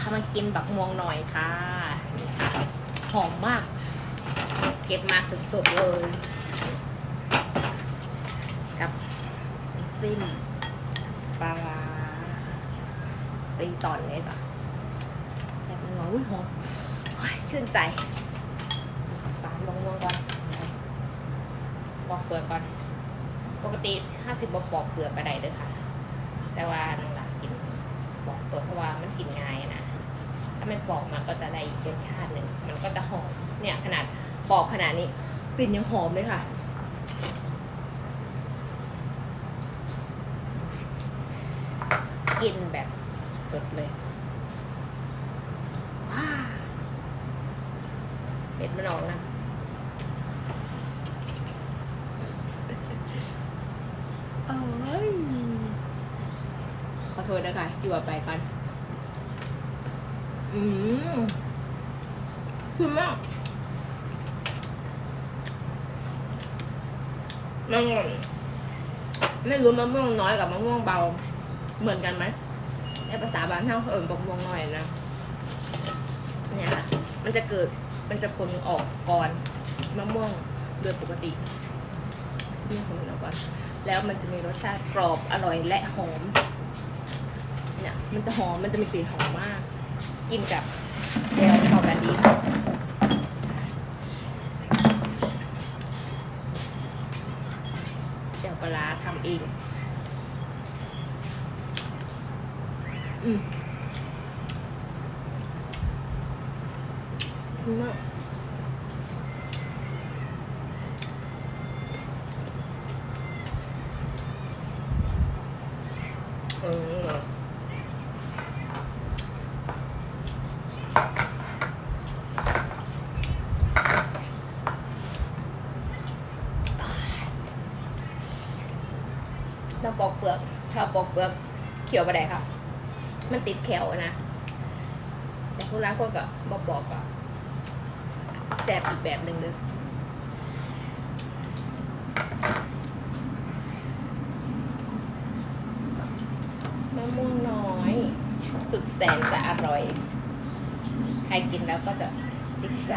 พามากินบักม่วงหน่อยค่ะนี่ค่ะหอมมาก เก็บมาสดๆเลย กับน้ำจิ้มปลาร้าตีตอนเลยจ้ะแซ่บมันหวานอุ้ยหอมโอ้ยชื่นใจฝานลงม่วงก่อนปอกเปลือกก่อน ปกติ50บปอกเปลือกก็ได้เด้อค่ะ แต่ว่าน้องหลักกินปอกเปลือกเพราะว่ามันกินง่ายนะ ถ้าไม่ปอกมันก็จะได้อีกรสชาติหนึ่งมันก็จะหอมเนี่ยขนาดปอกขนาดนี้กลิ่นยังหอมเลยค่ะกินแบบสดเลยว้าเป็ดมันออกนะเอ้ยขอโทษนะคะอยู่ไปก่อน อืมคือมากมันไม่รู้มะม่วงน้อยกับมะม่วงเบา เหมือนกันไหมในภาษาบ้านเท่าเขาเอิ่นบอกม่วงน้อยนะเนี่ยค่ะมันจะเกิดมันจะพ้นออกก่อนมะม่วงโดยปกติซึ่งพ้นออกก่อนแล้วมันจะมีรสชาติกรอบอร่อยและหอมเนี่ยมันจะหอมมันจะมีกลิ่นหอมมาก กินกับเดลเข้ากันดีค่ะเดี๋ยวปลาทำเอง อืมดีมากเออเราปอกเปลือกชอบปอกเปลือกเขียวไปไหนครับมันติดแขวนะแต่คนร้ายคนก็บอบอกก็แสบอีกแบบหนึ่งเลยมะม่วงน้อย สุดแสนจะอร่อย ใครกินแล้วก็จะติดใจ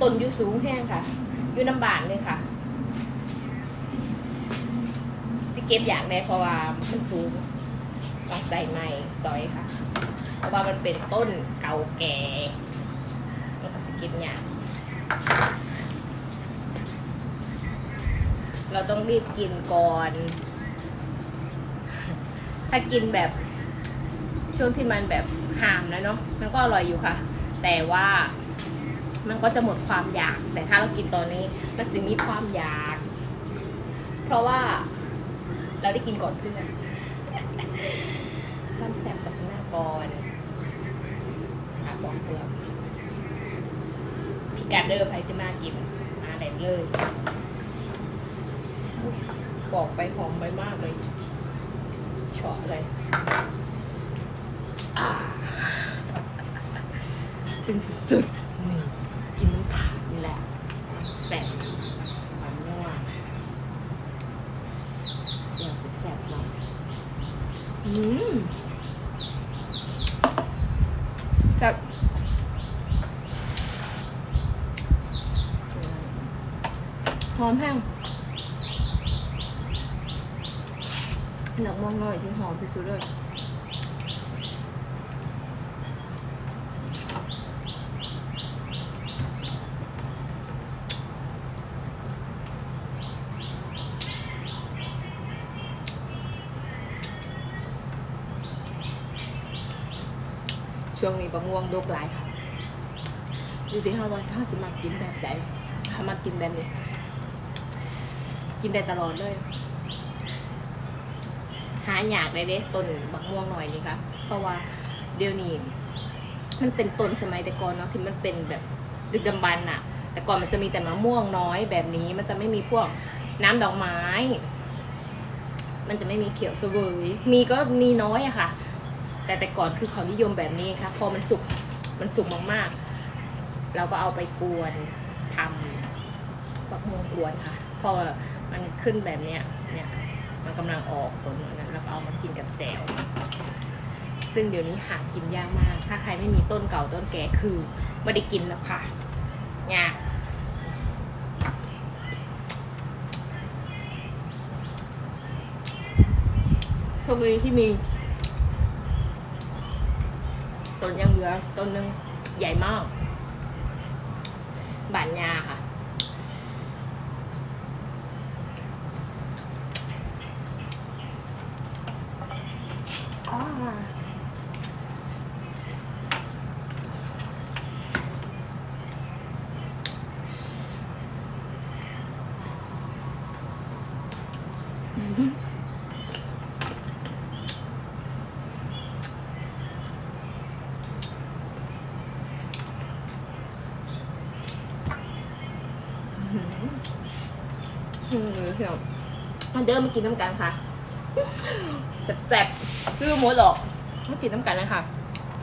ต้นอยู่สูงแห้งค่ะอยู่น้ำบานเลยค่ะ สิ เก็บอย่างได้เพราะว่ามันสูงต้องใส่ไม้ซอยค่ะ เพราะว่ามันเป็นต้นเก่าแก่แล้วก็สกินเนี่ยากเราต้องรีบกินก่อน ถ้ากินแบบช่วงที่มันแบบห่ามแล้วเนาะ มันก็อร่อยอยู่ค่ะ แต่ว่ามันก็จะหมดความอยาก แต่ถ้าเรากินตอนนี้ มันสิมีความอยาก เพราะว่า เราได้กินก่อนเพื่อนความแสบปัสนากรหาบอกเปลือกพิกัดเดอร์ไพซิมากินมาแดดเลยบอกไปหอมไปมากเลยเฉาะเลยอ่าเป็นสุดๆนี่กินน้ำตาลนี่แหละแสบหวานนัวเจียวแสบๆหน่อย อืม จับหอมแห้งหนักมองหน่อยที่หอมที่สุดเลย ช่วงนี้บะม่วงดกหลายค่ะอยู่ที่ห้าว่าถ้าสิมากินแบบใดถ้ามากินแบบนี้ กินได้ตลอดเลย หาอยากเลยเด้ต้นบักม่วงหน่อยนี่ค่ะเพราะว่าเดี๋ยวนี้มันเป็นต้นสมัยแต่ก่อนเนาะที่มันเป็นแบบดึกดำบรรพ์น่ะแต่ก่อนมันจะมีแต่มะม่วงน้อยแบบนี้ มันจะไม่มีพวกน้ำดอกไม้ มันจะไม่มีเขียวเสวยมีก็มีน้อยอะค่ะ แต่แต่ก่อนคือเขานิยมแบบนี้ค่ะพอมันสุกมันสุกมากๆ เราก็เอาไปกวนทำบักม่วงกวนค่ะ พอมันขึ้นแบบเนี้ยเนี่ยมันกำลังออกผลนั้นแล้วก็เอามากินกับแจ่วซึ่งเดี๋ยวนี้หากินยากมาก ถ้าใครไม่มีต้นเก่าต้นแก่คือไม่ได้กินแล้วค่ะยากโชคดีที่มี ต้น ยังเหลือต้นหนึ่งใหญ่มากบานยาค่ะอ๋ หืมเดี๋ยวมาเดิมมากินน้ำกันค่ะแซ่บๆคือหมูหลอกมากินน้ำกันนะคะ